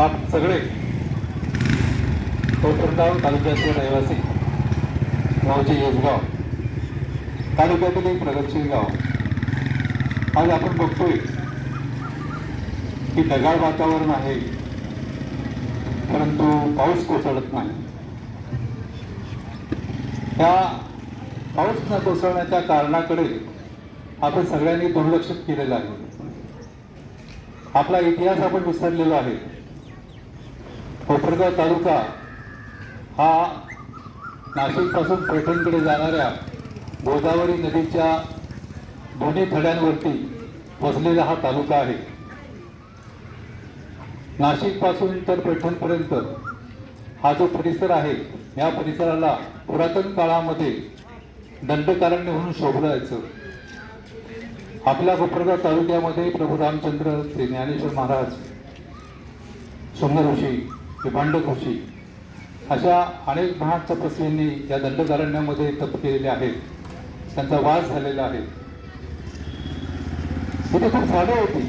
आप सगळे कोपरगाव तालुक्याचे रहिवासी गावचे येसगाव तालुक्यातील एक प्रगतशील गाव. आज आपण बघतोय की ढगाळ वातावरण आहे परंतु पाऊस कोसळत नाही. त्या पाऊस न कोसळण्याच्या कारणाकडे आपण सगळ्यांनी दुर्लक्ष केलेलं आहे. आपला इतिहास आपण विसरलेलो आहे. कोपरगाव तालुका हा नाशिकपासून पैठणकडे जाणाऱ्या गोदावरी नदीच्या दोन्ही थड्यांवरती वसलेला हा तालुका आहे. नाशिकपासून तर पैठणपर्यंत हा जो परिसर आहे या परिसराला पुरातन काळामध्ये दंडकारण्य म्हणून शोभलं जायचं. आपल्या कोपरगाव तालुक्यामध्ये प्रभू रामचंद्र श्री ज्ञानेश्वर महाराज सुंदर ऋषी विभांडक ऋषी अशा अनेक महान तपस्वींनी या दंडकारण्यामध्ये तप केलेले आहेत. त्यांचा वास झालेला आहे. तिथे खूप झाडं होती.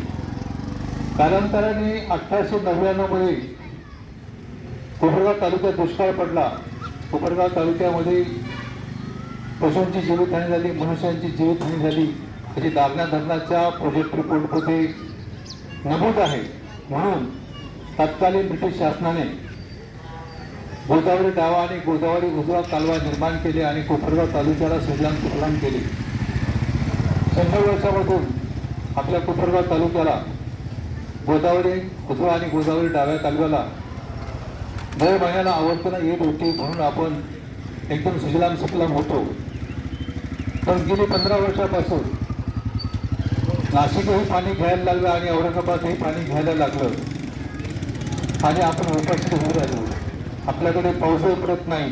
कालांतराने अठराशे नव्याण्णवमध्ये कोपरगाव तालुक्यात दुष्काळ पडला. कोपरगाव तालुक्यामध्ये पशूंची जीवितहानी झाली मनुष्यांची जीवितहानी झाली. त्याची दागण्या धरणाच्या प्रोजेक्ट रिपोर्टमध्ये नमूद आहे. म्हणून तत्कालीन ब्रिटिश शासनाने गोदावरी डावा आणि गोदावरी उजवा कालवा निर्माण केले आणि कोपरगाव तालुक्याला सुजलाम सुफलाम केले. शंभर वर्षामधून आपल्या कोपरगाव तालुक्याला गोदावरी उजवा आणि गोदावरी डाव्या कालव्याला दर महिन्याला आवर्तनं येत होती म्हणून आपण एकदम सुजलाम सुफलाम होतो. पण गेली पंधरा वर्षापासून नाशिकही पाणी घ्यायला लागलं आणि औरंगाबादही पाणी घ्यायला लागलं. आणि आपण उपस्थित होऊ राहिलो आपल्याकडे पाऊसही पडत नाही.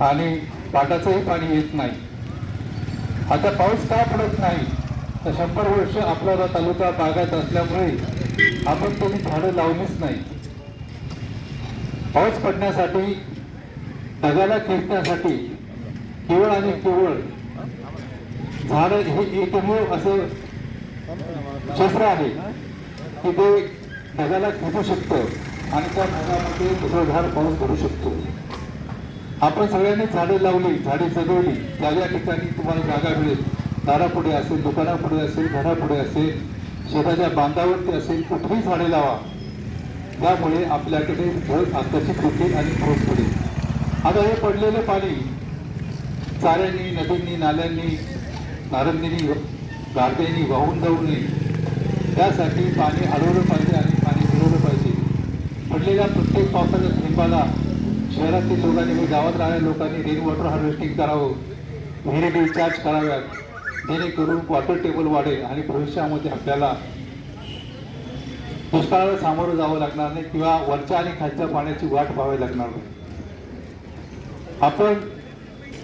आणि पाटाचंही पाणी येत नाही. आता पाऊस का पडत नाही? तर शंभर वर्ष आपला तालुका बागात असल्यामुळे आपण तरी झाडं लावलीच नाही. पाऊस पडण्यासाठी ढगाला खेचण्यासाठी केवळ आणि केवळ झाड हे एकमेव असं शस्त्र आहे की ते ढगाला खेचू शकतं आणि त्या ढगामध्ये मुसळधार पाऊस पडू शकतो. आपण सगळ्यांनी झाडे लावली झाडे जगवली त्या ज्या ठिकाणी तुम्हाला जागा मिळेल. दारापुढे असेल दुकानापुढे असेल घरापुढे असेल शेताच्या बांधावरती असेल कुठेही झाडे लावा. त्यामुळे आपल्याकडे जग आकर्षित होते आणि पाऊस पडेल. आता हे पडलेलं पाणी चाऱ्यांनी नदींनी नाल्यांनी नारंगीनी गारदेनी वाहून जाऊ नये. त्यासाठी पाणी अडवलं पाहिजे आणि पडलेल्या प्रत्येक पावसाच्या थेंबाला शहरातील लोकांनी व गावात राहणाऱ्या लोकांनी रेन वॉटर हार्वेस्टिंग करावं. विहिरी रिचार्ज कराव्यात. जेणेकरून वॉटर टेबल वाढेल आणि भविष्यामध्ये आपल्याला दुष्काळाला सामोरं जावं लागणार नाही किंवा वरच्या आणि खालच्या पाण्याची वाट पाहावी लागणार नाही. आपण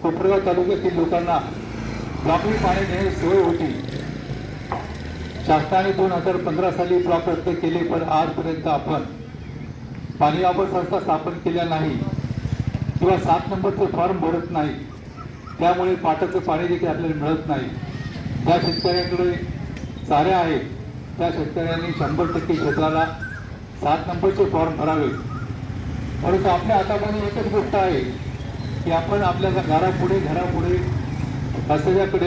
कोपरगाव तालुक्यातील लोकांना ब्लॉकनी पाणी देण्याची सोय होती. शासनाने दोन हजार पंधरा साली ब्लॉक रद्द केले पण आजपर्यंत आपण पाणी वापर संस्था स्थापन केल्या नाही किंवा सात नंबरचे फॉर्म भरत नाही त्यामुळे पाटाचं पाणी देखील आपल्याला मिळत नाही. ज्या शेतकऱ्यांकडे चाऱ्या आहेत त्या शेतकऱ्यांनी शंभर टक्के क्षेत्राला सात नंबरचे फॉर्म भरावे. परंतु आपल्या हातामध्ये एकच गोष्ट आहे की आपण आपल्या घरापुढे घरापुढे रस्त्याच्याकडे